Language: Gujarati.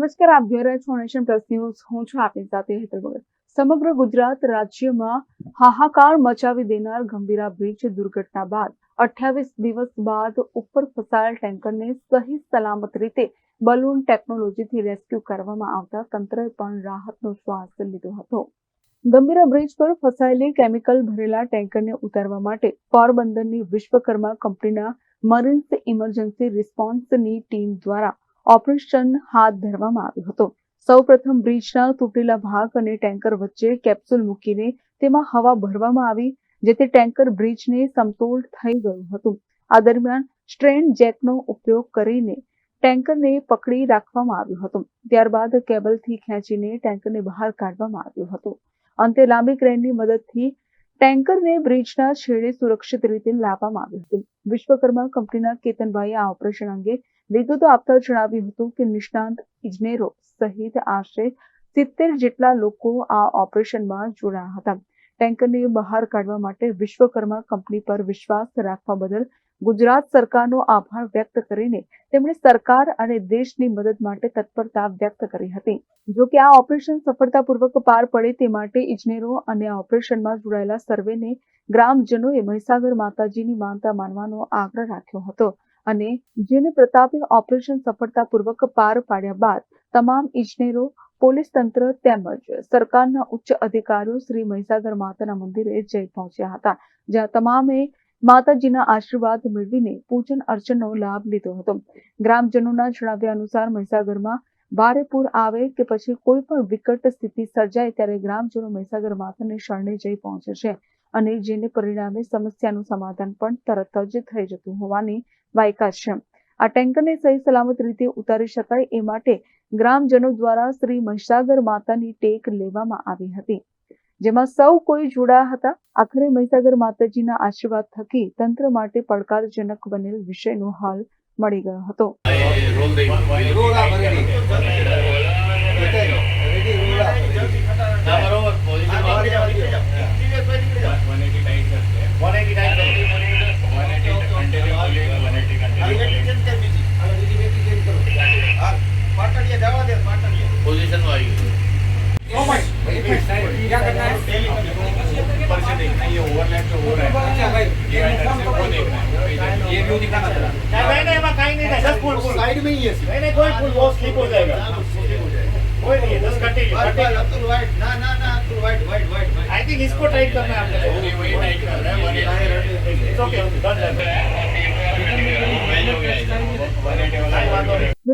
નમસ્કાર, આપ જોઈ રહ્યા છો નેશન પ્લસ ન્યૂઝ હું છું આપની સાથે હેતલ ભગત. સમગ્ર ગુજરાત રાજ્યમાં હાહાકાર મચાવી દેનાર ગંભીરા બ્રિજ દુર્ઘટના બાદ અઠ્યાવીસ દિવસ બાદ ઉપર ફસાયેલ ટેન્કરને સહી સલામત રીતે બલૂન ટેકનોલોજીથી રેસ્ક્યુ કરવામાં આવતા તંત્રએ પણ રાહતનો શ્વાસ લીધો હતો. ગંભીરા બ્રિજ પર ફસાયેલી કેમિકલ ભરેલા ટેન્કરને ઉતારવા માટે પોરબંદરની વિશ્વકર્મા કંપનીના મરીન્સ ઇમરજન્સી રિસ્પોન્સની ટીમ દ્વારા ઓપરેશન હાથ ધરવામાં આવ્યું હતું. સૌપ્રથમ બ્રિજના તૂટેલા ભાગ અને ટેન્કર વચ્ચે કેપ્સ્યુલ મૂકીને તેમાં હવા ભરવામાં આવી, જેથી ટેન્કર બ્રિજને સમતોલ થઈ ગયું હતું. આ દરમિયાન સ્ટ્રેન જેકનો ઉપયોગ કરીને ટેન્કરને પકડી રાખવામાં આવ્યું હતું. ત્યારબાદ કેબલથી ખેંચીને ટેન્કરને બહાર કાઢવામાં આવ્યું હતું. અંતે લાંબી ક્રેનની મદદથી ટેન્કરને બ્રિજના છેડે સુરક્ષિત રીતે લાવવામાં આવ્યું હતું. વિશ્વકર્મા કંપનીના કેતનભાઈએ આ ઓપરેશન અંગે વિગતો આપતા જણાવ્યું હતું કે નિષ્ણાંત ઇજનેરો સહિત આશરે સિત્તેર જેટલા લોકો આ ઓપરેશનમાં જોડાયા હતા. ટેન્કરને બહાર કાઢવા માટે વિશ્વકર્મા કંપની પર વિશ્વાસ રાખવા બદલ ગુજરાત સરકારનો આભાર વ્યક્ત કરીને તેમણે સરકાર અને દેશની મદદ માટે તત્પરતા વ્યક્ત કરી હતી. જો કે આ ઓપરેશન સફળતાપૂર્વક પાર પડે તે માટે ઇજનેરો અને આ ઓપરેશનમાં જોડાયેલા સર્વેને ગ્રામજનોએ મહીસાગર માતાજીની માનતા માનવાનો આગ્રહ રાખ્યો હતો અને જેને પ્રતાપે ઓપરેશન સફળતાપૂર્વક પાર પાડ્યા બાદ તમામ ઇજનેરો, પોલીસ તંત્ર તેમજ સરકારના ઉચ્ચ અધિકારીઓ શ્રી મહીસાગર માતાના મંદિરે જઈ પહોંચ્યા હતા, જ્યાં તમામે માતાજીના આશીર્વાદ મેળવીને પૂજન અર્ચનનો લાભ લીધો હતો. ગ્રામજનોના જણાવ્યા અનુસાર મહીસાગરમાં ભારે પૂર આવે કે પછી કોઈ પણ વિકટ સ્થિતિ સર્જાય ત્યારે ગ્રામજનો મહીસાગર માતાને શરણે જઈ પહોંચે છે અને જેને પરિણામે સમસ્યાનું સમાધાન પણ તરત જ થઈ જતું હોવાની વાયકા છે. આ ટેન્કરને સહી સલામત રીતે ઉતારી શકાય એ માટે ગ્રામજનો દ્વારા શ્રી મહીસાગર માતાની ટેક લેવામાં આવી હતી. જેમાં સૌ કોઈ જોડાયા હતા. આખરે મહીસાગર માતાજીના આશીર્વાદ થકી તંત્ર માટે પડકારજનક બનેલ વિષયનો હાલ મળી ગયો હતો. પોઝિશન આવી ગયું. क्या करना है? ऊपर से देखना ये ओवरलैप जो हो रहा अच्छा, है भाई, ये अंदर से वो देखना है ये व्यू दिखाना जरा। नहीं नहीं एमा कहीं नहीं है जस्ट पुल पुल साइड में ही है। नहीं नहीं कोई पुल वो स्लिप हो जाएगा हाँ, हो। कोई नहीं है जस्ट बस, कंटिन्यू अब्दुल वाइट, ना, ना, ना, Abdul white, white, white. I think इसको टाइट करना है आपने वही टाइट कर रहा है 180 इट्स ओके डन हो गया है 180